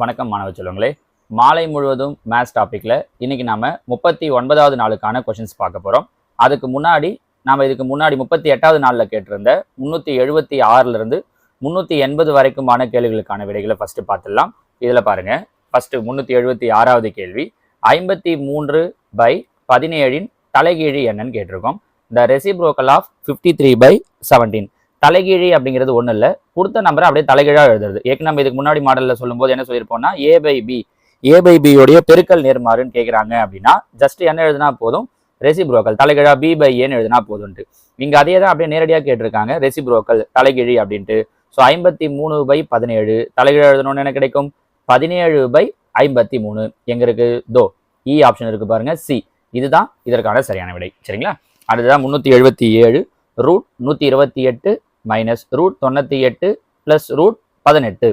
வணக்கம் மாணவ செல்வங்களே. மாலை முழுவதும் மேத்ஸ் டாப்பிக்கில் இன்றைக்கி நாம் முப்பத்தி ஒன்பதாவது நாளுக்கான கொஷின்ஸ் பார்க்க போகிறோம் அதுக்கு முன்னாடி நாம் இதுக்கு முன்னாடி முப்பத்தி எட்டாவது நாளில் கேட்டிருந்த முந்நூற்றி எழுபத்தி ஆறிலிருந்து முந்நூற்றி எண்பது வரைக்குமான கேள்விகளுக்கான விடைகளை ஃபஸ்ட்டு பார்த்துடலாம். இதில் பாருங்க. ஃபஸ்ட்டு முந்நூற்றி எழுபத்தி ஆறாவது கேள்வி. ஐம்பத்தி மூன்று பை பதினேழின் தலைகீழி என்னன்னு கேட்டிருக்கோம். The reciprocal of fifty three by seventeen தலைகீழி அப்படிங்கிறது ஒன்றும் இல்லை. கொடுத்த நம்பரை அப்படியே தலைகீழாக எழுதுறது. ஏற்கனவே நம்ம இதுக்கு முன்னாடி மாடலில் சொல்லும்போது என்ன சொல்லியிருப்போம்னா A by B A by பியோடைய பெருக்கல் நேர்மாறுன்னு கேட்குறாங்க அப்படின்னா ஜஸ்ட் என்ன எழுதுனா போதும்? ரெசிப்ரோக்கல் தலைகீழா பி பை ஏன்னு எழுதுனா போதும்ட்டு இங்கே அதே தான் அப்படியே நேரடியாக கேட்டிருக்காங்க. ரெசிப்ரோக்கல் தலைகிழி அப்படின்ட்டு. ஸோ ஐம்பத்தி மூணு பை பதினேழு. தலைகீழா எழுதணும்னு என்ன கிடைக்கும்? பதினேழு பை ஐம்பத்தி மூணு எங்களுக்கு தோ e இ ஆப்ஷன் இருக்கு பாருங்க சி இதுதான் இதற்கான சரியான விடை. சரிங்களா? அடுத்ததான் முந்நூற்றி எழுபத்தி ஏழு. ரூட் நூற்றி இருபத்தி எட்டு மைனஸ் ரூட் தொண்ணூற்றி எட்டு ப்ளஸ் ரூட் பதினெட்டு.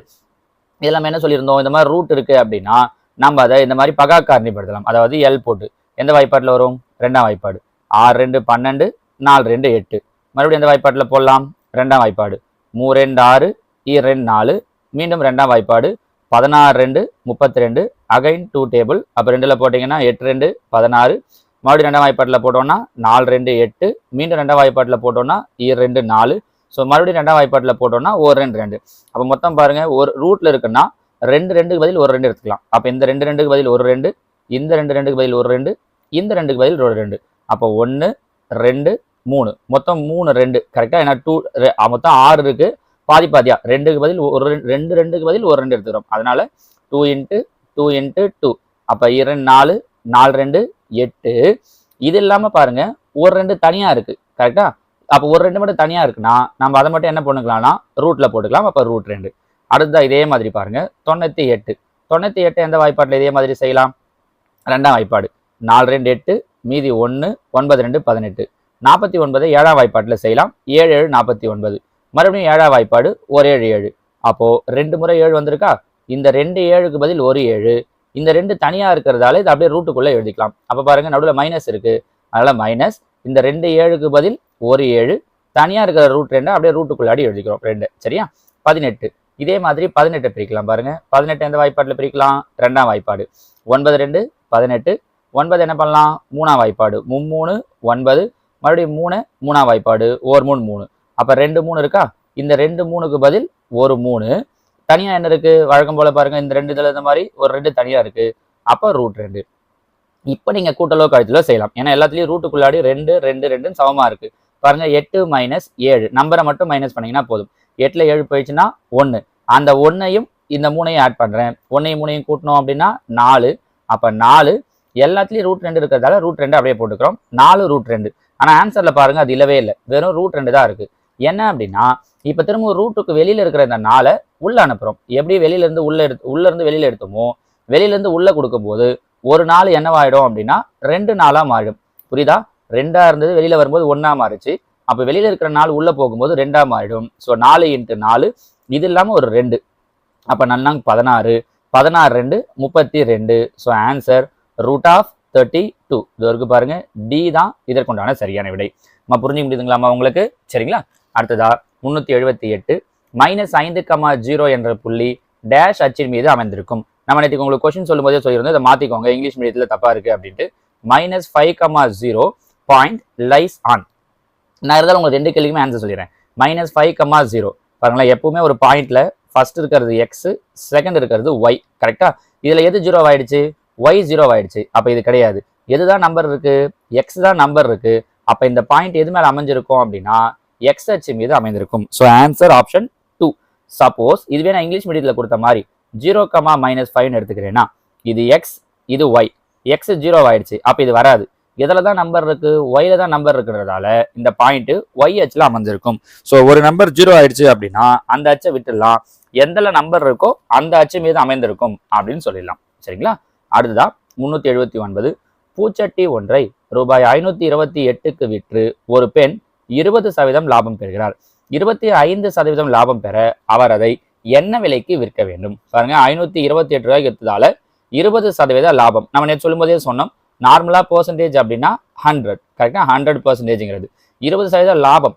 இதெல்லாம் என்ன சொல்லியிருந்தோம்? இந்த மாதிரி ரூட் இருக்குது அப்படின்னா நம்ம அதை இந்த மாதிரி பகா காரணிப்படுத்தலாம். அதாவது எல் போட்டு. எந்த வாய்ப்பாட்டில் வரும்? ரெண்டாம் வாய்ப்பாடு. ஆறு ரெண்டு பன்னெண்டு நாலு ரெண்டு எட்டு. மறுபடியும் எந்த வாய்ப்பாட்டில் போடலாம்? ரெண்டாம் வாய்ப்பாடு. மூ ரெண்டு ஆறு ஈ ரெண்டு நாலு. மீண்டும் ரெண்டாம் வாய்ப்பாடு. பதினாறு ரெண்டு முப்பத்தி ரெண்டு. அகைன் டூ டேபிள் அப்போ ரெண்டில் போட்டிங்கன்னா எட்டு ரெண்டு பதினாறு. மறுபடியும் ரெண்டாம் வாய்ப்பாட்டில் போட்டோம்னா நாலு ரெண்டு எட்டு. மீண்டும் ரெண்டாம் வாய்ப்பாட்டில் போட்டோம்னா ஈ ரெண்டு நாலு. ஸோ மறுபடியும் ரெண்டாம் வாய்ப்பாட்டில் போட்டோம்னா ஒரு ரெண்டு ரெண்டு. அப்போ மொத்தம் பாருங்கள் ஒரு ரூட்டில் இருக்குன்னா ரெண்டு ரெண்டுக்கு பதில் ஒரு ரெண்டு எடுத்துக்கலாம். அப்போ இந்த ரெண்டு ரெண்டுக்கு பதில் ஒரு ரெண்டு. இந்த ரெண்டு ரெண்டுக்கு பதில் ஒரு ரெண்டு. இந்த ரெண்டுக்கு பதில் ஒரு ரெண்டு. அப்போ ஒன்று ரெண்டு மூணு. மொத்தம் மூணு ரெண்டு. கரெக்டாக ஏன்னா டூ மொத்தம் ஆறு இருக்குது பாதி பாதியா? ரெண்டுக்கு பதில் ஒரு ரெண்டு ரெண்டு ரெண்டுக்கு பதில் ஒரு ரெண்டு எடுத்துக்கிறோம். அதனால two into two into two அப்போ இரண்டு நாலு நாலு ரெண்டு. எட்டு. இது இல்லாமல் பாருங்கள் ஒரு ரெண்டு தனியாக இருக்குது கரெக்டாக அப்போ ஒரு ரெண்டு மட்டும் தனியாக இருக்குன்னா நம்ம அதை மட்டும் என்ன பண்ணிக்கலாம்னா ரூட்டில் போட்டுக்கலாம் அப்போ ரூட் ரெண்டு. அடுத்ததாக இதே மாதிரி பாருங்கள் தொண்ணூற்றி எட்டு. தொண்ணூற்றி எட்டு எந்த வாய்ப்பாட்டில் இதே மாதிரி செய்யலாம்? ரெண்டாம் வாய்ப்பாடு. நாலு ரெண்டு எட்டு மீதி ஒன்று ஒன்பது ரெண்டு பதினெட்டு. நாற்பத்தி ஒன்பது ஏழாம் வாய்ப்பாட்டில் செய்யலாம். ஏழு ஏழு நாற்பத்தி ஒன்பது. மறுபடியும் ஏழாம் வாய்ப்பாடு ஒரு ஏழு ஏழு. அப்போது ரெண்டு முறை ஏழு வந்திருக்கா? இந்த ரெண்டு ஏழுக்கு பதில் ஒரு ஏழு. இந்த ரெண்டு தனியாக இருக்கிறதால இது அப்படியே ரூட்டுக்குள்ளே எழுதிக்கலாம். அப்போ பாருங்க நடுவில் மைனஸ் இருக்குது அதனால் மைனஸ் இந்த ரெண்டு ஏழுக்கு பதில் ஒரு ஏழு. தனியாக இருக்கிற ரூட் ரெண்டை அப்படியே ரூட்டுக்குள்ளாடி எழுதிக்கிறோம் ரெண்டு. சரியா? பதினெட்டு. இதே மாதிரி பதினெட்டு பிரிக்கலாம் பாருங்கள் பதினெட்டு எந்த வாய்ப்பாட்டில் பிரிக்கலாம்? ரெண்டாம் வாய்ப்பாடு. ஒன்பது ரெண்டு பதினெட்டு. ஒன்பது என்ன பண்ணலாம்? மூணாம் வாய்ப்பாடு. மும்மூணு ஒன்பது. மறுபடியும் மூணு மூணாம் வாய்ப்பாடு. ஒரு மூணு மூணு. அப்போ ரெண்டு மூணு இருக்கா? இந்த ரெண்டு மூணுக்கு பதில் ஒரு மூணு. தனியாக என்ன இருக்குது வழக்கம் போல் பாருங்கள் இந்த ரெண்டு இதில் இந்த மாதிரி ஒரு ரெண்டு தனியாக இருக்குது அப்போ ரூட் ரெண்டு. இப்போ நீங்கள் கூட்டலோ கழித்தலோ செய்யலாம். ஏன்னா எல்லாத்துலேயும் ரூட்டுக்குள்ளாடி ரெண்டு ரெண்டு ரெண்டுன்னு சமமாக இருக்குது பாருங்கள் எட்டு மைனஸ் ஏழு. நம்பரை மட்டும் மைனஸ் பண்ணிங்கன்னா போதும். எட்டில் ஏழு போயிடுச்சுன்னா ஒன்று அந்த ஒன்றையும் இந்த மூணையும் ஆட் பண்ணுறேன் ஒன்றையும் மூணையும் கூட்டணும் அப்படின்னா நாலு. அப்போ நாலு எல்லாத்துலேயும் ரூட் ரெண்டு இருக்கிறதால ரூட் ரெண்டு அப்படியே போட்டுக்கிறோம். நாலு ரூட் ரெண்டு. ஆனால் ஆன்சரில் பாருங்கள் அது இல்லவே இல்லை. வெறும் ரூட் ரெண்டு தான் இருக்குது என்ன அப்படின்னா இப்போ திரும்ப ரூட்டுக்கு வெளியில் இருக்கிற இந்த நாளை உள்ளே அனுப்புகிறோம் எப்படி வெளியிலேருந்து உள்ளே எடுத்து உள்ளேருந்து வெளியில் எடுத்தோமோ வெளியிலேருந்து உள்ளே கொடுக்கும்போது ஒரு நாள் என்னவாயிடும் அப்படின்னா ரெண்டு நாளாக மாறிடும். புரியுதா? ரெண்டாக இருந்தது வெளியில் வரும்போது ஒன்றா மாறிச்சு. அப்போ வெளியில் இருக்கிற நாள் உள்ளே போகும்போது ரெண்டாக மாறிடும். ஸோ நாலு இன்ட்டு நாலு இது இல்லாமல் ஒரு ரெண்டு. அப்போ நன்னாங்க பதினாறு பதினாறு ரெண்டு முப்பத்தி ரெண்டு. So answer root of thirty two இது வரைக்கும் பாருங்கள் டி தான் இதற்குண்டான சரியான விடை. நம்ம புரிஞ்சுக்க முடியுதுங்களாமா உங்களுக்கு? சரிங்களா? அடுத்ததா முந்நூற்றி எழுபத்தி எட்டு மைனஸ் ஐந்து கமா ஜீரோ என்ற புள்ளி டேஷ் அச்சின் மீது அமைந்திருக்கும். நம்ம நேற்றுக்கு உங்களுக்கு கொஸ்டின் சொல்லும்போதே சொல்லியிருந்தோம் இதை மாற்றிக்கோங்க இங்கிலீஷ் மீடியத்தில் தப்பாக இருக்குது அப்படின்ட்டு. Minus five comma zero point lies on நான் இருந்தாலும் உங்களுக்கு ரெண்டு கேள்விக்குமே ஆன்சர் சொல்லிடுறேன். மைனஸ் ஃபைவ் கமா ஜீரோ பாருங்களேன் எப்பவுமே ஒரு பாயிண்டில் ஃபர்ஸ்ட் இருக்கிறது எக்ஸு செகண்ட் இருக்கிறது ஒய் கரெக்டாக இதில் எது ஜீரோ ஆயிடுச்சு ஒய் ஜீரோ ஆயிடுச்சு அப்போ இது கிடையாது. எதுதான் நம்பர் இருக்குது எக்ஸ் தான் நம்பர் இருக்குது அப்போ இந்த பாயிண்ட் எது மேலே அமைஞ்சிருக்கும் அப்படின்னா எக்ஸ் அச்சு மீது அமைந்திருக்கும். So answer option two suppose இதுவே நான் இங்கிலீஷ் மீடியத்தில் கொடுத்த மாதிரி ஜீரோ கமா மைனஸ் ஃபைவ்னு எடுத்துக்கிறேன்னா இது எக்ஸ் இது ஒய் எக்ஸ் ஜீரோ ஆயிடுச்சு. அப்போ இது வராது. எதில் தான் நம்பர் இருக்கு? ஒயில தான் நம்பர் இருக்கிறதால இந்த பாயிண்ட் ஒய் அச்சில் அமைஞ்சிருக்கும் ஸோ ஒரு நம்பர் ஜீரோ ஆயிடுச்சு அப்படின்னா அந்த அச்சை விட்டுடலாம். எந்தல நம்பர் இருக்கோ அந்த அச்சு மீது அமைந்திருக்கும் அப்படின்னு சொல்லிடலாம். சரிங்களா? அடுத்ததா முந்நூற்றி எழுபத்தி ஒன்பது. பூச்சட்டி ஒன்றை ரூபாய் ஐநூற்றி இருபத்தி எட்டுக்கு விற்று ஒரு பெண் இருபது சதவீதம் லாபம் பெறுகிறார். இருபத்தி ஐந்து சதவீதம் லாபம் பெற அவர் அதை என்ன விலைக்கு விற்க வேண்டும்? பாருங்க ஐநூற்றி இருபத்தி எட்டு ரூபாய்க்கு எடுத்ததால இருபது சதவீத லாபம். நம்ம நேற்று சொல்லும்போதே சொன்னோம் நார்மலாக பர்சன்டேஜ் அப்படின்னா ஹண்ட்ரட் கரெக்டாக ஹண்ட்ரட் பர்சன்டேஜ்ங்கிறது இருபது சதவீத லாபம்.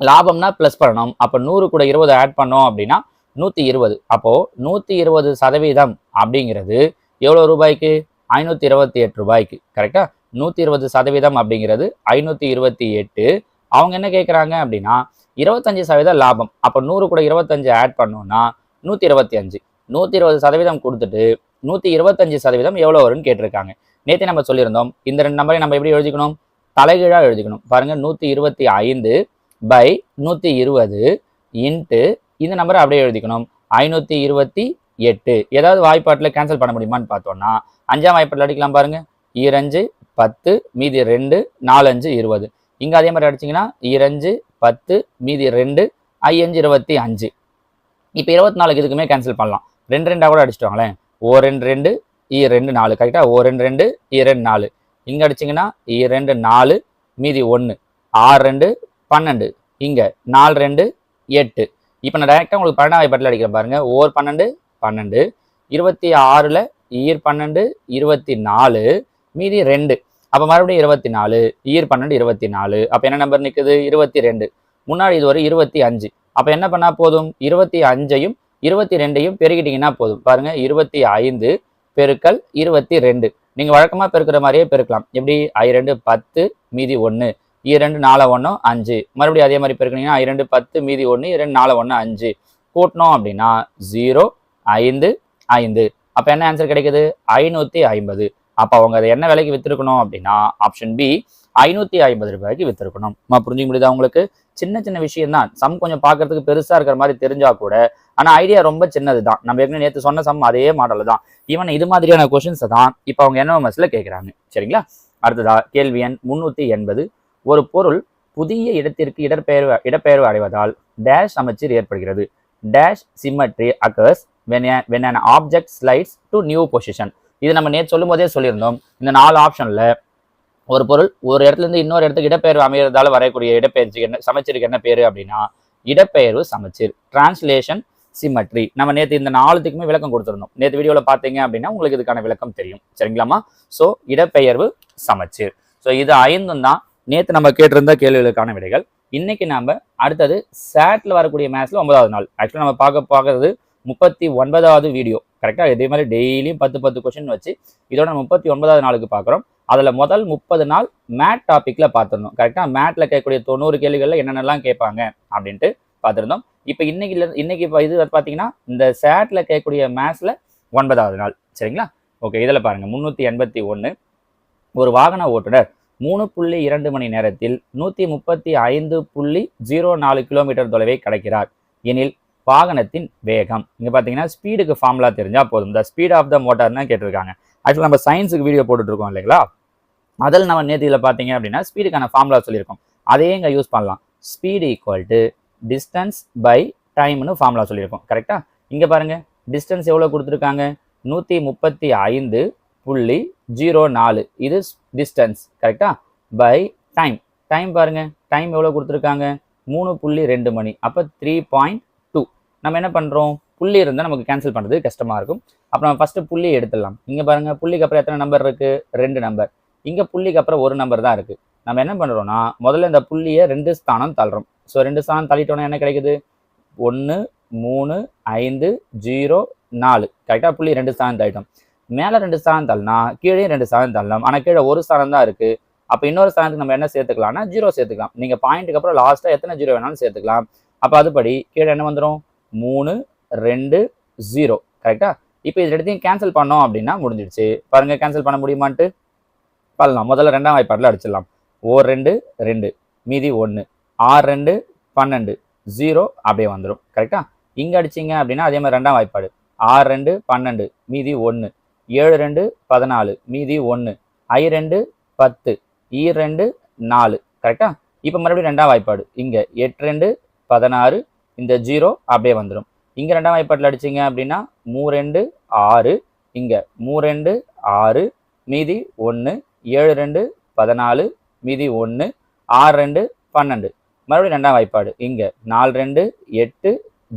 லாபம்னா ப்ளஸ் பண்ணணும். அப்போ நூறு கூட இருபது ஆட் பண்ணோம் அப்படின்னா நூற்றி இருபது. அப்போது நூற்றி இருபது சதவீதம் அப்படிங்கிறது எவ்வளோ ரூபாய்க்கு? ஐநூற்றி இருபத்தி எட்டு ரூபாய்க்கு கரெக்டாக நூற்றி இருபது சதவீதம் அப்படிங்கிறது ஐநூற்றி இருபத்தி எட்டு அவங்க என்ன கேட்குறாங்க அப்படின்னா இருபத்தஞ்சு சதவீதம் லாபம். அப்போ நூறு கூட இருபத்தஞ்சு ஆட் பண்ணோம்னா நூற்றி இருபத்தி அஞ்சு. நூற்றி இருபது சதவீதம் கொடுத்துட்டு நூற்றி இருபத்தஞ்சு சதவீதம் எவ்வளோ வரும்னு கேட்டிருக்காங்க. நேற்று நம்ம சொல்லியிருந்தோம் இந்த ரெண்டு நம்பரை நம்ம எப்படி எழுதிக்கணும்? தலைகீழாக எழுதிக்கணும். பாருங்கள் நூற்றி இருபத்தி ஐந்து பை நூற்றி இருபது இன்ட்டு இந்த நம்பரை அப்படியே எழுதிக்கணும். ஐநூற்றி இருபத்தி எட்டு. ஏதாவது வாய்ப்பாட்டில் கேன்சல் பண்ண முடியுமான்னு பார்த்தோம்னா அஞ்சாம் வாய்ப்பாட்டில் அடிக்கலாம் பாருங்கள் ஈரஞ்சு பத்து மீதி ரெண்டு நாலஞ்சு இருபது. இங்கே அதே மாதிரி அடிச்சிங்கன்னா இரஞ்சு பத்து மீதி ரெண்டு ஐயஞ்சு இருபத்தி அஞ்சு. இப்போ இருபத்தி நாலுக்கு இதுக்குமே கேன்சல் பண்ணலாம். ரெண்டு ரெண்டாக கூட அடிச்சிட்டு வாங்களேன். ஓ ரெண்டு ரெண்டு ஈ ரெண்டு நாலு. கரெக்டாக ஓ ரெண்டு ரெண்டு ஈ ரெண்டு நாலு. இங்கே அடிச்சிங்கன்னா ஈ ரெண்டு நாலு மீதி ஒன்று ஆறு ரெண்டு பன்னெண்டு. இங்கே நாலு ரெண்டு எட்டு. இப்போ நான் டேரெக்டாக உங்களுக்கு பன்னெண்டாம் வாய்ப்பாட்டில் அடிக்கிறேன் பாருங்கள் ஓர் பன்னெண்டு பன்னெண்டு. இருபத்தி ஆறில் ஈர் பன்னெண்டு இருபத்தி நாலு மீதி ரெண்டு. அப்போ மறுபடியும் இருபத்தி நாலு இயர் பன்னெண்டு இருபத்தி நாலு அப்போ என்ன நம்பர் நிற்குது இருபத்தி ரெண்டு முன்னாடி இது ஒரு இருபத்தி அஞ்சு. அப்போ என்ன பண்ணால் போதும்? இருபத்தி அஞ்சையும் இருபத்தி ரெண்டையும் பெருக்கிட்டீங்கன்னா போதும். பாருங்கள் இருபத்தி ஐந்து பெருக்கல் இருபத்தி ரெண்டு நீங்கள் வழக்கமாக பெருக்கிற மாதிரியே பெருக்கலாம். எப்படி? ஐ ரெண்டு பத்து மீதி ஒன்று இரண்டு e நாலு ஒன்று அஞ்சு. மறுபடியும் அதே மாதிரி பெருக்கினீங்கன்னா இரண்டு பத்து மீதி ஒன்று இரண்டு e நாலு ஒன்று அஞ்சு. கூட்டினோம் அப்படின்னா ஜீரோ ஐந்து ஐந்து. அப்போ என்ன ஆன்சர் கிடைக்குது? ஐநூற்றி ஐம்பது. அப்போ அவங்க அதை என்ன விலைக்கு விற்றுருக்கணும் அப்படின்னா ஆப்ஷன் பி ஐநூற்றி ஐம்பது ரூபாய்க்கு விற்றுருக்கணும் நம்ம புரிஞ்சுக்க முடியுதா உங்களுக்கு? சின்ன சின்ன விஷயம் தான் சம் கொஞ்சம் பார்க்கறதுக்கு பெருசாக இருக்கிற மாதிரி தெரிஞ்சா கூட ஆனால் ஐடியா ரொம்ப சின்னது தான் நம்ம ஏற்கனவே நேற்று சொன்ன சம் அதே மாடல் தான். ஈவன் இது மாதிரியான கொஷின்ஸை தான் இப்போ அவங்க என்எம்எஸ்ல கேட்குறாங்க சரிங்களா? அடுத்ததா கேள்வி எண் முந்நூற்றி எண்பது. ஒரு பொருள் புதிய இடத்திற்கு இடப்பெயர்வு இடப்பெயர்வு அடைவதால் டேஷ் அமைச்சர் ஏற்படுகிறது. Dash symmetry occurs when when object slides to new position இது நம்ம நேற்று சொல்லும் போதே சொல்லியிருந்தோம். இந்த நாலு ஆப்ஷனில் ஒரு பொருள் ஒரு இடத்துல இருந்து இன்னொரு இடத்துக்கு இடப்பெயர்வு அமைகிறதால வரக்கூடிய இடப்பெயர்ச்சிக்கு என்ன சமைச்சிருக்கு என்ன பேரு அப்படின்னா இடப்பெயர்வு சமச்சீர் டிரான்ஸ்லேஷன் சிமெட்ரி நம்ம நேற்று இந்த நாலுத்துக்குமே விளக்கம் கொடுத்துருந்தோம். நேற்று வீடியோவில் பார்த்தீங்க அப்படின்னா உங்களுக்கு இதுக்கான விளக்கம் தெரியும். சரிங்களாமா ஸோ இடப்பெயர்வு சமச்சீர். ஸோ இது ஐந்தும் தான். நேற்று நம்ம கேட்டிருந்த கேள்விகளுக்கான விடைகள். இன்னைக்கு நாம அடுத்தது சேட்ல வரக்கூடிய மேட்ச்ல ஒன்பதாவது நாள். ஆக்சுவலாக நம்ம பார்க்க பார்க்கறது முப்பத்தி ஒன்பதாவது வீடியோ கரெக்டாக இதே மாதிரி டெய்லியும் பத்து பத்து கொஷின் வச்சு இதோட முப்பத்தி ஒன்பதாவது நாளுக்கு பார்க்குறோம். அதில் முதல் முப்பது நாள் மேட் டாப்பிக்கில் பார்த்துருந்தோம். கரெக்டாக மேட்டில் கேட்கக்கூடிய தொண்ணூறு கேள்விகளில் என்னென்னலாம் கேட்பாங்க அப்படின்ட்டு பார்த்துருந்தோம். இப்போ இன்னைக்கு இன்னைக்கு இப்போ இது பார்த்தீங்கன்னா இந்த சேட்டில் கேட்கக்கூடிய மேத்ஸில் ஒன்பதாவது நாள். சரிங்களா? ஓகே இதில் பாருங்கள் முந்நூற்றி எண்பத்தி ஒன்று ஒரு வாகன ஓட்டுநர் மூணு புள்ளி இரண்டு மணி நேரத்தில் நூற்றி முப்பத்தி ஐந்து புள்ளி ஜீரோ நாலு கிலோமீட்டர் தொலைவை கடக்கிறார். எனில் வாகனத்தின் வேகம். இங்கே பார்த்தீங்கன்னா ஸ்பீடுக்கு ஃபார்முலா தெரிஞ்சால் போதும். த ஸ்பீட் ஆஃப் த மோட்டார்னு கேட்டிருக்காங்க. ஆக்சுவலாக நம்ம சயின்ஸுக்கு வீடியோ போட்டுட்ருக்கோம் இல்லைங்களா? அதில் நம்ம நேற்று இதில் பார்த்தீங்க அப்படின்னா ஸ்பீடுக்கான ஃபார்முலா சொல்லியிருக்கோம். அதையே இங்கே யூஸ் பண்ணலாம். Speed equal to distance by டைம்னு ஃபார்முலா சொல்லியிருக்கோம். கரெக்டாக இங்கே பாருங்கள் டிஸ்டன்ஸ் எவ்வளோ கொடுத்துருக்காங்க? நூற்றி முப்பத்தி ஐந்து புள்ளி ஜீரோ நாலு. இது டிஸ்டன்ஸ் கரெக்டாக பை டைம் டைம் பாருங்க. டைம் எவ்வளோ கொடுத்துருக்காங்க? மூணு புள்ளி ரெண்டு மணி. அப்போ த்ரீ பாயிண்ட் நம்ம என்ன பண்ணுறோம் புள்ளி இருந்தால் நமக்கு கேன்சல் பண்ணுறது கஷ்டமாக இருக்கும். அப்போ நம்ம ஃபஸ்ட்டு புள்ளி எடுத்துடலாம். இங்கே பாருங்கள் புள்ளிக்கு அப்புறம் எத்தனை நம்பர் இருக்குது ரெண்டு நம்பர் இங்கே புள்ளிக்கு அப்புறம் ஒரு நம்பர் தான் இருக்குது நம்ம என்ன பண்ணுறோம்னா முதல்ல இந்த புள்ளியை ரெண்டு ஸ்தானம் தள்ளுறோம். ஸோ ரெண்டு ஸ்தானம் தள்ளிட்டோன்னா என்ன கிடைக்குது? ஒன்று மூணு ஐந்து ஜீரோ நாலு. கரெக்டாக புள்ளி ரெண்டு ஸ்தானம் தள்ளிட்டோம். மேலே ரெண்டு ஸ்தானம் தள்ளனா கீழே ரெண்டு ஸ்தானம் தள்ளலாம். ஆனால் கீழே ஒரு ஸ்தானம் தான் இருக்குது அப்போ இன்னொரு ஸ்தானத்துக்கு நம்ம என்ன சேர்த்துக்கலாம்னா ஜீரோ சேர்த்துக்கலாம். நீங்கள் பாயிண்ட்டுக்கு அப்புறம் லாஸ்ட்டாக எத்தனை ஜீரோ வேணாலும் சேர்த்துக்கலாம். அப்போ அதுபடி கீழே என்ன வந்துடும் மூணு ரெண்டு ஜீரோ கரெக்டா இப்போ இது எடுத்தையும் கேன்சல் பண்ணோம் அப்படின்னா முடிஞ்சிடுச்சு. பாருங்கள் கேன்சல் பண்ண முடியுமான்ட்டு? பண்ணலாம் முதல்ல ரெண்டாம் வாய்ப்பாட்டில் அடிச்சிடலாம். ஓர் ரெண்டு ரெண்டு. மீதி ஒன்று ஆறு ரெண்டு பன்னெண்டு. ஜீரோ அப்படியே வந்துடும் கரெக்டா இங்கே அடிச்சிங்க அப்படின்னா அதே மாதிரி ரெண்டாம் வாய்ப்பாடு. ஆறு ரெண்டு பன்னெண்டு. மீதி ஒன்று ஏழு ரெண்டு பதினாலு. மீதி ஒன்று ஐ ரெண்டு பத்து. ஈ ரெண்டு நாலு. கரெக்டா இப்போ மறுபடியும் ரெண்டாம் வாய்ப்பாடு. இங்கே எட்டு ரெண்டு பதினாறு. இந்த ஜீரோ அப்படியே வந்துடும் இங்கே ரெண்டாம் வாய்ப்பாட்டில் அடிச்சிங்க அப்படின்னா மூ ரெண்டு ஆறு. இங்கே மூ ரெண்டு ஆறு. மீதி ஒன்று ஏழு ரெண்டு பதினாலு. மீதி ஒன்று ஆறு ரெண்டு பன்னெண்டு. மறுபடியும் ரெண்டாம் வாய்ப்பாடு. இங்கே நாலு ரெண்டு எட்டு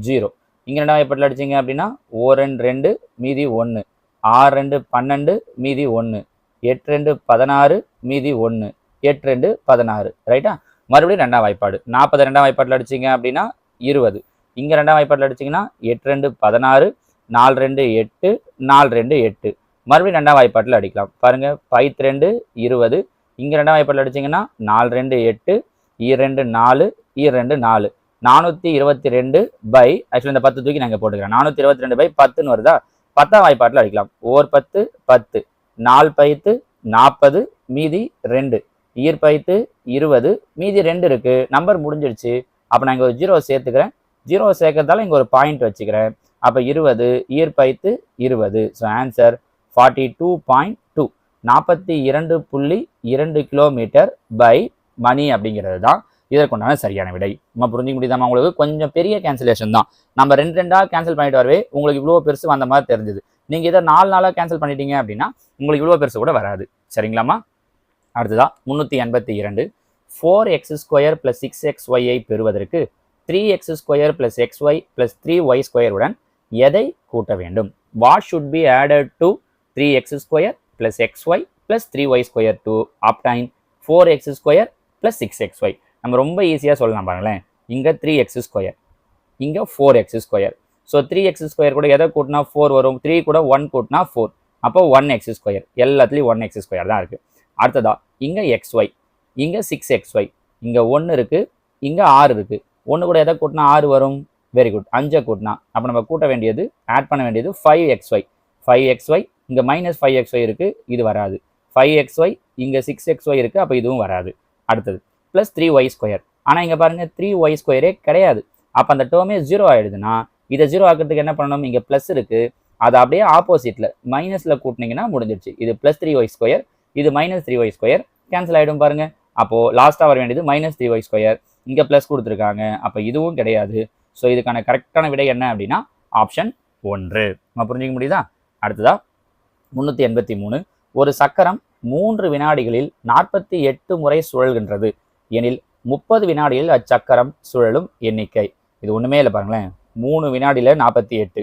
ஜீரோ இங்கே ரெண்டாம் வாய்ப்பாட்டில் அடிச்சிங்க அப்படின்னா ஓ ரெண்டு ரெண்டு மீதி ஒன்று ஆறு ரெண்டு பன்னெண்டு மீதி ஒன்று எட்டு ரெண்டு பதினாறு மீதி ஒன்று எட்டு ரெண்டு பதினாறு. ரைட்டா மறுபடியும் ரெண்டாம் வாய்ப்பாடு. நாற்பது ரெண்டாம் வாய்ப்பாட்டில் அடிச்சிங்க அப்படின்னா இருபது. இங்கே ரெண்டாம் வாய்ப்பாட்டில் அடிச்சிங்கன்னா எட்டு ரெண்டு பதினாறு நாலு ரெண்டு எட்டு நாலு ரெண்டு எட்டு. மறுபடியும் ரெண்டாம் வாய்ப்பாட்டில் அடிக்கலாம். பாருங்கள் பைத் ரெண்டு இருபது. இங்கே ரெண்டாம் வாய்ப்பாட்டில் அடிச்சிங்கன்னா நாலு ரெண்டு எட்டு இரண்டு நாலு இரண்டு ரெண்டு நாலு. நானூற்றி இருபத்தி ரெண்டு பை ஆக்சுவலி இந்த பத்து தூக்கி நாங்கள் போட்டுக்கிறேன். நானூற்றி இருபத்தி ரெண்டு பை பத்துன்னு வருதா? பத்தாம் வாய்ப்பாட்டில் அடிக்கலாம். ஓர் பத்து பத்து. நாலு பைத்து நாற்பது மீதி ரெண்டு. ஈர் பைத்து இருபது மீதி ரெண்டு இருக்குது நம்பர் முடிஞ்சிடுச்சு அப்போ நான் இங்கே ஒரு ஜீரோ சேர்த்துக்கிறேன். ஜீரோ சேர்க்கறதால இங்கே ஒரு பாயிண்ட் வச்சுக்கிறேன். அப்போ இருபது ஈர் பைத்து இருபது. So answer forty two point two நாற்பத்தி இரண்டு புள்ளி இரண்டு கிலோமீட்டர் பை மணி அப்படிங்கிறது தான் இதற்குண்டான சரியான விடை. நம்ம புரிஞ்சுக்க முடியுதாமா உங்களுக்கு? கொஞ்சம் பெரிய கேன்சலேஷன் தான். நம்ம ரெண்டு ரெண்டாக கேன்சல் பண்ணிட்டு வரவே உங்களுக்கு இவ்வளோ பெருசு வந்த மாதிரி தெரிஞ்சது. நீங்கள் இதை நாலு நாளாக கேன்சல் பண்ணிட்டீங்க அப்படின்னா உங்களுக்கு இவ்வளோ பெருசு கூட வராது. சரிங்களாம்மா? அடுத்ததா முந்நூற்றி எண்பத்தி இரண்டு. Four x square plus six x ஒய்யை பெறுவதற்கு three x square plus x y plus three y ஸ்கொயருடன் எதை கூட்ட வேண்டும்? What should be added to three x square plus x y plus three y square to obtain four x square plus six x y நம்ம ரொம்ப ஈஸியாக சொல்லலாம் பாருங்களேன். இங்கே three X square இங்கே four x square so three x square கூட எதை கூட்டினா ஃபோர் வரும்? த்ரீ கூட ஒன் கூட்டினா ஃபோர் அப்போ ஒன் எக்ஸ் ஸ்கொயர் எல்லாத்துலேயும் ஒன் எக்ஸ் ஸ்கொயர் தான் இருக்குது அடுத்ததா இங்கே எக்ஸ் ஒய் இங்கே சிக்ஸ் எக்ஸ் ஒய் இங்கே ஒன்று இருக்குது இங்கே ஆறு இருக்குது ஒன்று கூட எதை கூட்டினா ஆறு வரும்? வெரி குட் அஞ்சை கூட்டினா. அப்போ நம்ம கூட்ட வேண்டியது ஆட் பண்ண வேண்டியது five x y five x y இங்கே மைனஸ் ஃபைவ் எக்ஸ் ஒய் இருக்குது இது வராது. ஃபைவ் எக்ஸ் ஒய் இங்கே சிக்ஸ் எக்ஸ் ஒய் இருக்குது அப்போ இதுவும் வராது. அடுத்தது ப்ளஸ் த்ரீ ஒய் ஸ்கொயர் ஆனால் இங்கே பாருங்கள் த்ரீ ஒய் ஸ்கொயரே கிடையாது. அப்போ அந்த டேர்மே ஜீரோ ஆகிடுதுன்னா இதை ஜீரோ ஆக்கிறதுக்கு என்ன பண்ணணும்? இங்கே ப்ளஸ் இருக்குது அது அப்படியே ஆப்போசிட்டில் மைனஸில் கூட்டினீங்கன்னா முடிஞ்சிடுச்சு இது ப்ளஸ் த்ரீ ஒய் ஸ்கொயர் இது minus three y square cancel ஆகிடும் பாருங்கள் அப்போது லாஸ்ட்டாக வர வேண்டியது மைனஸ் த்ரீ ஒய் ஸ்கொயர் இங்கே ப்ளஸ் கொடுத்துருக்காங்க. அப்போ இதுவும் கிடையாது. ஸோ இதுக்கான கரெக்டான விடை என்ன அப்படின்னா ஆப்ஷன் ஒன்று. நம்ம புரிஞ்சிக்க முடியுதா? அடுத்ததா முந்நூற்றி எண்பத்தி மூணு. ஒரு சக்கரம் மூன்று வினாடிகளில் நாற்பத்தி எட்டு முறை சுழல்கின்றது. எனில் முப்பது வினாடியில் அச்சக்கரம் சுழலும் எண்ணிக்கை. இது ஒன்றுமே இல்லை பாருங்களேன். மூணு வினாடியில் நாற்பத்தி எட்டு.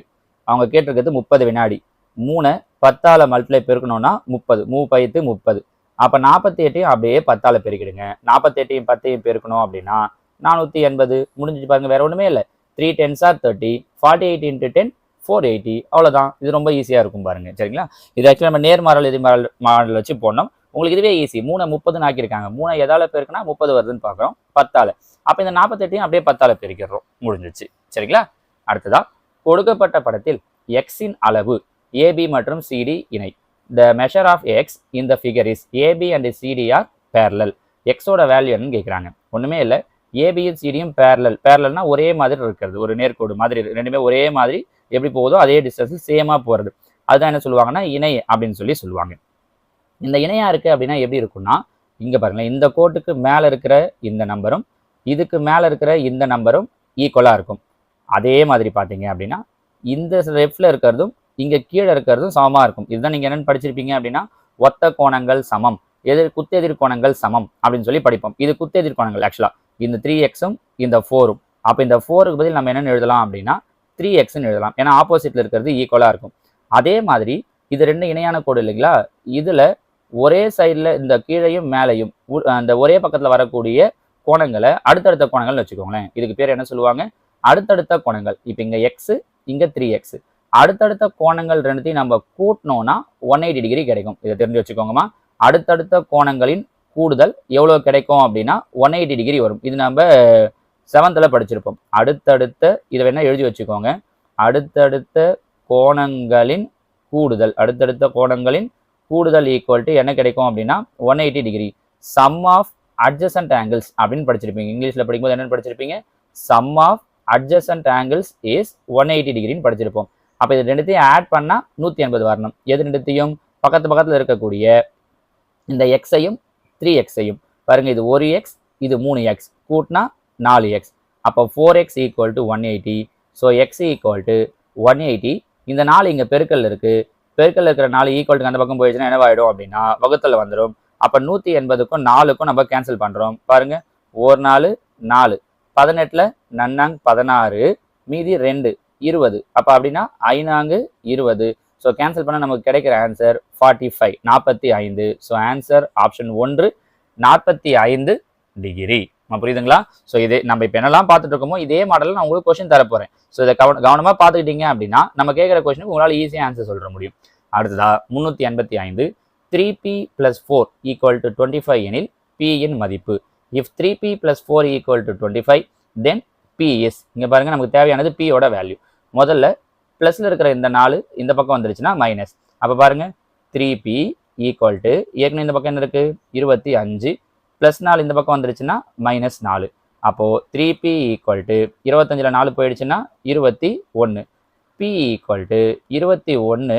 அவங்க கேட்டிருக்கிறது முப்பது வினாடி. மூணை பத்தால் மல்டிப்ளை பெருக்கணும்னா முப்பது. மூ பைத்து முப்பது. அப்போ நாற்பத்தி எட்டையும் அப்படியே பத்தால் பெருக்கிடுங்க. நாற்பத்தி எட்டையும் பத்தையும் பெருக்கணும் அப்படின்னா நானூற்றி எண்பது. முடிஞ்சிச்சு பாருங்க வேற ஒன்றுமே இல்லை. Three tens are thirty forty eight into ten four eighty அவ்வளோதான் இது ரொம்ப ஈஸியாக இருக்கும் பாருங்க. சரிங்களா? இது ஆக்சுவலாக நம்ம நேர்மாறல் எதிர்மாறல் மாடல் வச்சு போடணும். உங்களுக்கு இதுவே ஈஸி மூணை முப்பதுன்னு ஆக்கியிருக்காங்க. மூணை எதால் பெருக்குனா முப்பது வருதுன்னு பார்க்குறோம் பத்தால். அப்போ இந்த நாற்பத்தெட்டையும் அப்படியே பத்தால் பெருக்கிடுறோம். முடிஞ்சிச்சு. சரிங்களா? அடுத்ததா கொடுக்கப்பட்ட படத்தில் எக்ஸின் அளவு ஏபி மற்றும் சிடி இணை. த மெஷர் ஆஃப் எக்ஸ் இந்த figure is AB and CD are parallel எக்ஸோட வேல்யூ என்னன்னு கேட்குறாங்க ஒன்றுமே இல்லை. ஏபியும் சிடியும் பேரலல் பேரலல்னா ஒரே மாதிரி இருக்கிறது. ஒரு நேர்கோடு மாதிரி ரெண்டுமே ஒரே மாதிரி எப்படி போகுதோ அதே டிஸ்டன்ஸில் சேமாக போகிறது அதுதான் என்ன சொல்லுவாங்கன்னா இணை அப்படின்னு சொல்லி சொல்லுவாங்க. இந்த இணையாக இருக்குது அப்படின்னா எப்படி இருக்கும்னா இங்கே பாருங்களேன். இந்த கோட்டுக்கு மேலே இருக்கிற இந்த நம்பரும் இதுக்கு மேலே இருக்கிற இந்த நம்பரும் ஈக்குவலாக இருக்கும். அதே மாதிரி பார்த்தீங்க அப்படின்னா இந்த லெஃப்ட்ல இருக்கிறதும் இங்கே கீழே இருக்கிறதும் சமமாக இருக்கும். இதுதான் நீங்கள் என்னென்னு படிச்சிருப்பீங்க அப்படின்னா ஒத்த கோணங்கள் சமம். எதிர் குத்தெதிர் கோணங்கள் சமம் அப்படின்னு சொல்லி படிப்போம். இது குத்தெதிர் கோணங்கள் ஆக்சுவலாக இந்த த்ரீ எக்ஸும் இந்த ஃபோரும் அப்போ இந்த ஃபோருக்கு பதில் நம்ம என்னென்னு எழுதலாம் அப்படின்னா த்ரீ எக்ஸ்ன்னு எழுதலாம். ஏன்னா ஆப்போசிட்ல இருக்கிறது ஈக்குவலாக இருக்கும். அதே மாதிரி இது ரெண்டு இணையான கோடு இல்லைங்களா? இதில் ஒரே சைடில் இந்த கீழையும் மேலையும் அந்த ஒரே பக்கத்தில் வரக்கூடிய கோணங்களை அடுத்தடுத்த கோணங்கள்னு வச்சுக்கோங்களேன். இதுக்கு பேர் என்ன சொல்லுவாங்க? அடுத்தடுத்த கோணங்கள். இப்போ இங்கே எக்ஸு இங்கே த்ரீ எக்ஸு அடுத்தடுத்த கோணங்கள் ரெண்டுத்தையும் நம்ம கூட்டினோம்னா ஒன் எயிட்டி டிகிரி கிடைக்கும். இதை தெரிஞ்சு வச்சுக்கோங்கம்மா. அடுத்தடுத்த கோணங்களின் கூடுதல் எவ்வளோ கிடைக்கும் அப்படின்னா ஒன் எயிட்டி டிகிரி வரும். இது நம்ம செவன்த்தில் படிச்சிருப்போம். அடுத்தடுத்த இதை வேணால் எழுதி வச்சுக்கோங்க. அடுத்தடுத்த கோணங்களின் கூடுதல் அடுத்தடுத்த கோணங்களின் கூடுதல் ஈக்குவல் டு என்ன கிடைக்கும் அப்படின்னா one eighty degree sum of adjacent angles அப்படின்னு படிச்சிருப்பீங்க. இங்கிலீஷில் படிக்கும்போது என்னன்னு படிச்சிருப்பீங்க? Sum of adjacent angles is one eighty டிகிரின்னு படிச்சிருப்போம். அப்போ இது ரெண்டுத்தையும் ஆட் பண்ணால் நூற்றி எண்பது வரணும். எது ரெண்டுத்தையும்? பக்கத்து பக்கத்தில் இருக்கக்கூடிய இந்த எக்ஸையும் த்ரீ எக்ஸையும் பாருங்க இது ஒரு எக்ஸ் இது மூணு எக்ஸ் கூட்டினா நாலு எக்ஸ் அப்போ four x equal to one eighty so x equal to one eighty இந்த நாலு இங்கே பெருக்கல் இருக்குது பெருக்கல் இருக்கிற நாலு ஈக்குவல் டு அந்த பக்கம் போயிடுச்சுன்னா என்னவாயிடும் அப்படின்னா வகுத்தில் வந்துடும் அப்போ நூற்றி எண்பதுக்கும் நாலுக்கும் நம்ம கேன்சல் பண்ணுறோம் பாருங்க ஒரு நாலு நாலு. பதினெட்டில் நன்னாங் பதினாறு மீதி ரெண்டு. இருபது. அப்போ அப்படின்னா ஐநான்கு இருபது. ஸோ கேன்சல் பண்ண நமக்கு கிடைக்கிற ஆன்சர் ஃபார்ட்டி ஃபைவ் நாற்பத்தி ஐந்து. ஸோ ஆன்சர் ஆப்ஷன் ஒன்று நாற்பத்தி ஐந்து டிகிரி புரியுதுங்களா? ஸோ இதே நம்ம இப்போ என்னெல்லாம் பார்த்துட்டு இருக்கோமோ இதே மாடலில் நான் உங்களுக்கு கொஸ்டின் தரப்போகிறேன் ஸோ இதை கவன கவனமாக பார்த்துக்கிட்டீங்க அப்படின்னா நம்ம கேட்குற கொஸ்டினுக்கு உங்களால் ஈஸியாக ஆன்சர் சொல்ல முடியும். அடுத்ததா முந்நூற்றி எண்பத்தி ஐந்து. Three p plus four equal to twenty five எனில் P மதிப்பு. If three p plus four equal to twenty five then p is இங்கே பாருங்கள் நமக்கு தேவையானது பியோட வேல்யூ முதல்ல ப்ளஸில் இருக்கிற இந்த நாலு இந்த பக்கம் வந்துருச்சுன்னா மைனஸ் அப்போ பாருங்கள் த்ரீ பி ஈக்குவல் டு ஏற்கனவே இந்த பக்கம் என்ன இருக்குது இருபத்தி அஞ்சு. ப்ளஸ் நாலு இந்த பக்கம் வந்துருச்சுன்னா மைனஸ் நாலு. அப்போது த்ரீ பி ஈக்குவல் டு இருபத்தஞ்சில் நாலு போயிடுச்சுன்னா இருபத்தி ஒன்று பி ஈக்குவல் டு இருபத்தி ஒன்று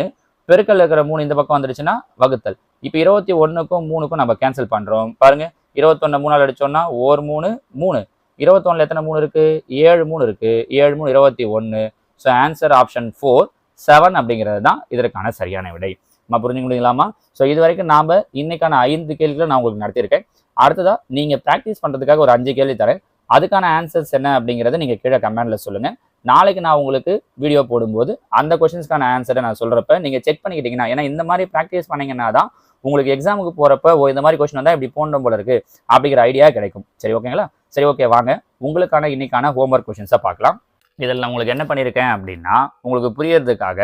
பெருக்கல் இருக்கிற மூணு இந்த பக்கம் வந்துருச்சுன்னா வகுத்தல். இப்போ இருபத்தி ஒன்றுக்கும் மூணுக்கும் நம்ம கேன்சல் பண்ணுறோம் பாருங்கள் இருபத்தொன்று மூணால் அடிச்சோம்னா ஓர் மூணு மூணு. இருபத்தொன்னில் எத்தனை மூணு இருக்குது ஏழு மூணு இருக்குது ஏழு மூணு இருபத்தி ஒன்று so answer option four seven அப்படிங்கிறது தான் இதற்கான சரியான விடை. நம்ம புரிஞ்சுக்க முடியலாமா ஸோ இது வரைக்கும் நாம் இன்னைக்கான ஐந்து கேள்விகளை நான் உங்களுக்கு நடத்தியிருக்கேன். அடுத்ததாக நீங்கள் ப்ராக்டிஸ் பண்ணுறதுக்காக ஒரு அஞ்சு கேள்வி தரேன். அதுக்கான ஆன்சர்ஸ் என்ன அப்படிங்கிறத நீங்கள் கீழே கமெண்டில் சொல்லுங்கள் நாளைக்கு நான் உங்களுக்கு வீடியோ போடும்போது அந்த கொஷின்ஸ்க்கான ஆன்சரை நான் சொல்கிறப்ப நீங்கள் செக் பண்ணிக்கிட்டீங்கன்னா ஏன்னா இந்த மாதிரி ப்ராக்டிஸ் பண்ணீங்கன்னா தான் உங்களுக்கு எக்ஸாமுக்கு போகிறப்ப ஓ இந்த மாதிரி கொஸ்டின் வந்தால் இப்படி போன்ற போல இருக்குது அப்படிங்கிற ஐடியா கிடைக்கும். சரி ஓகேங்களா சரி ஓகே வாங்க. உங்களுக்கான இன்னைக்கான ஹோம்ஒர்க் கொஷின்ஸை பார்க்கலாம். இதில் நான் உங்களுக்கு என்ன பண்ணியிருக்கேன் அப்படின்னா உங்களுக்கு புரியறதுக்காக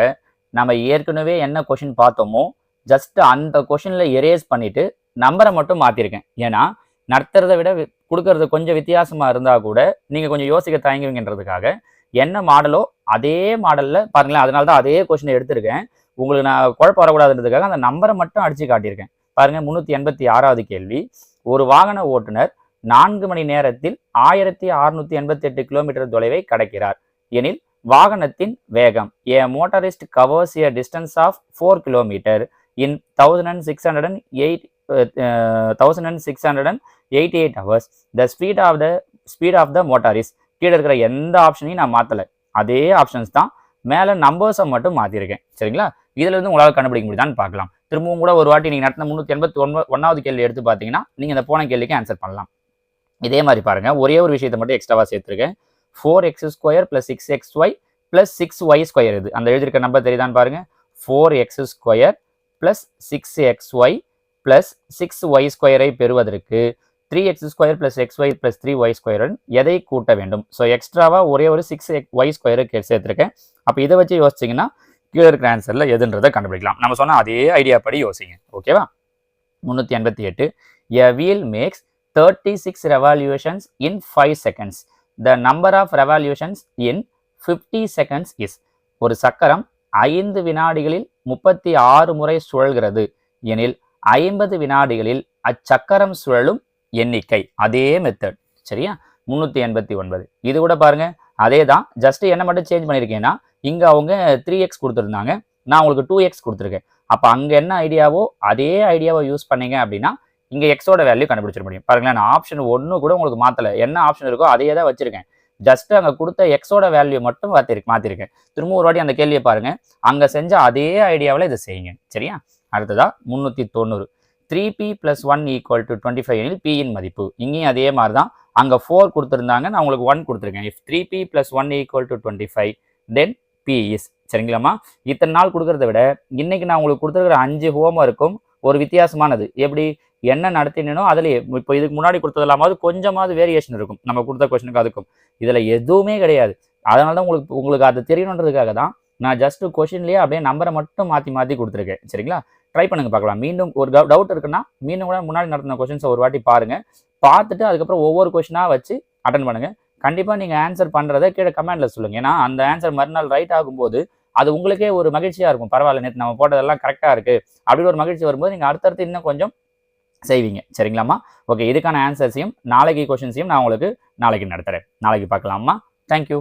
நம்ம ஏற்கனவே என்ன கொஷின் பார்த்தோமோ ஜஸ்ட் அந்த கொஷினில் எரேஸ் பண்ணிவிட்டு நம்பரை மட்டும் மாற்றிருக்கேன் ஏன்னா நடத்துறதை விட கொடுக்கறது கொஞ்சம் வித்தியாசமாக இருந்தால் கூட நீங்கள் கொஞ்சம் யோசிக்க தயங்குவீங்கன்றதுக்காக என்ன மாடலோ அதே மாடலில் பாருங்களேன் அதனால தான் அதே கொஷினை எடுத்திருக்கேன். உங்களுக்கு நான் குழப்பம் வரக்கூடாதுன்றதுக்காக அந்த நம்பரை மட்டும் அடித்து காட்டியிருக்கேன். பாருங்க முந்நூற்றி எண்பத்தி ஆறாவது கேள்வி. ஒரு வாகன ஓட்டுநர் நான்கு மணி நேரத்தில் ஆயிரத்தி அறுநூத்தி எண்பத்தி எட்டு கிலோமீட்டர் தொலைவை கடக்கிறார். எனில் வாகனத்தின் வேகம் a motorist covers a distance of four kilometre in thousand and six hundred and eight thousand and six hundred and eighty eight hours the speed of the speed of the motorist கீழே இருக்கிற எந்த ஆப்ஷனையும் நான் மாற்றலை அதே options தான் மேலே நம்பர்ஸை மட்டும் மாற்றிருக்கேன் சரிங்களா? இதில் இருந்து உங்களால் கண்டுபிடிக்க முடியுதான்னு பார்க்கலாம். திரும்பவும் கூட ஒரு வாட்டி நீங்கள் நடத்தின முந்நூற்றி எண்பத்தி ஒன்பது ஒன்றாவது கேள்வி எடுத்து பார்த்தீங்கன்னா நீங்கள் இந்த போன கேள்விக்கு ஆன்சர் பண்ணலாம். இதே மாதிரி பாருங்கள் ஒரே ஒரு விஷயத்தை மட்டும் எக்ஸ்ட்ராவாக சேர்த்துருக்கேன். Four x square plus six x y plus six y square இது. அந்த எழுதியிருக்க நம்பர் தெரியுதான்னு பாருங்கள் four x square plus six x y plus six y ஸ்கொயரை பெறுவதற்கு three x square plus x y plus three y ஸ்கொயருடன் எதை கூட்ட வேண்டும்? ஸோ எக்ஸ்ட்ராவாக ஒரே ஒரு சிக்ஸ் ஒய் ஸ்கொயருக்கு சேர்த்துருக்கேன். அப்போ இதை வச்சு யோசிச்சிங்கன்னா கீழே இருக்கிற ஆன்சரில் எதுன்றதை கண்டுபிடிக்கலாம். நம்ம சொன்னால் அதே ஐடியா படி யோசிங்க. ஓகேவா முந்நூற்றி எண்பத்தி எட்டு. A wheel makes thirty six revolutions in five seconds the number of revolutions in fifty seconds is ஒரு சக்கரம் ஐந்து வினாடிகளில் முப்பத்தி ஆறு முறை சுழல்கிறது. எனில் ஐம்பது வினாடிகளில் அச்சக்கரம் சுழலும் எண்ணிக்கை அதே மெத்தட் சரியா? முந்நூற்றி எண்பத்தி ஒன்பது. இது கூட பாருங்க அதே தான் ஜஸ்ட் என்ன மட்டும் சேஞ்ச் பண்ணியிருக்கேன்னா இங்கே அவங்க த்ரீ எக்ஸ் கொடுத்துருந்தாங்க. நான் உங்களுக்கு டூ எக்ஸ் கொடுத்துருக்கேன். அப்போ அங்கே என்ன ஐடியாவோ அதே ஐடியாவை யூஸ் பண்ணீங்க அப்படின்னா இங்கே எக்ஸோட வேல்யூ கண்டுபிடிச்சிட முடியும். பாருங்களேன் நான் ஆப்ஷன் ஒன்று கூட உங்களுக்கு மாற்றலை என்ன ஆப்ஷன் இருக்கோ அதையே தான் வச்சுருக்கேன். ஜஸ்ட் அங்கே கொடுத்த எக்ஸோட வேல்யூ மட்டும் மாற்றிருக்கு மாற்றிருக்கேன் திரும்ப ஒரு வாட்டி அந்த கேள்வியை பாருங்கள் அங்கே செஞ்ச அதே ஐடியாவில் இதை செய்யுங்க. சரியா? அடுத்ததாக முந்நூற்றி தொண்ணூறு. Three p plus one equal to twenty five எனில் பியின் மதிப்பு. இங்கேயும் அதே மாதிரி தான் அங்கே ஃபோர் கொடுத்துருந்தாங்க நான் உங்களுக்கு ஒன் கொடுத்துருக்கேன். If three p plus one equal to twenty five then p is சரிங்களாம்மா? இத்தனை நாள் கொடுக்கறத விட இன்னைக்கு நான் உங்களுக்கு கொடுத்துருக்குற அஞ்சு ஹோம் ஒர்க்கும் ஒரு வித்தியாசமானது. எப்படி? என்ன நடத்தினோ அதுலேயே. இப்போ இதுக்கு முன்னாடி கொடுத்ததெல்லாமாவது கொஞ்சமாவது வேரியேஷன் இருக்கும். நம்ம கொடுத்த கொஸ்டினுக்கு அதுக்கும். இதில் எதுவுமே கிடையாது. அதனால தான் உங்களுக்கு உங்களுக்கு அது தெரியணுன்றதுக்காக தான் நான் ஜஸ்ட்டு கொஷின்லேயே அப்படியே நம்பரை மட்டும் மாற்றி மாற்றி கொடுத்துருக்கேன். சரிங்களா? ட்ரை பண்ணுங்க பார்க்கலாம். மீண்டும் ஒரு டவுட் இருக்குன்னா மீண்டும் கூட முன்னாடி நடத்தின கொஷின்ஸை ஒரு வாட்டி பாருங்க. பார்த்துட்டு அதுக்கப்புறம் ஒவ்வொரு கொஷினாக வச்சு அட்டன் பண்ணுங்க. கண்டிப்பாக நீங்கள் ஆன்சர் பண்ணுறதை கீழே கமெண்ட்டில் சொல்லுங்கள் ஏன்னா அந்த ஆன்சர் மறுநாள் ரைட் ஆகும்போது அது உங்களுக்கே ஒரு மகிழ்ச்சியாக இருக்கும். பரவாயில்ல நேற்று நம்ம போட்டதெல்லாம் கரெக்டாக இருக்குது அப்படின்னு ஒரு மகிழ்ச்சி வரும்போது நீங்கள் அடுத்தடுத்து இன்னும் கொஞ்சம் செய்வீங்க. சரிங்களாம்மா? ஓகே இதுக்கான ஆன்சர்ஸையும் நாளைக்கு கொஷின்ஸையும் நான் உங்களுக்கு நாளைக்கு நடத்துகிறேன் நாளைக்கு பார்க்கலாமா தேங்க்யூ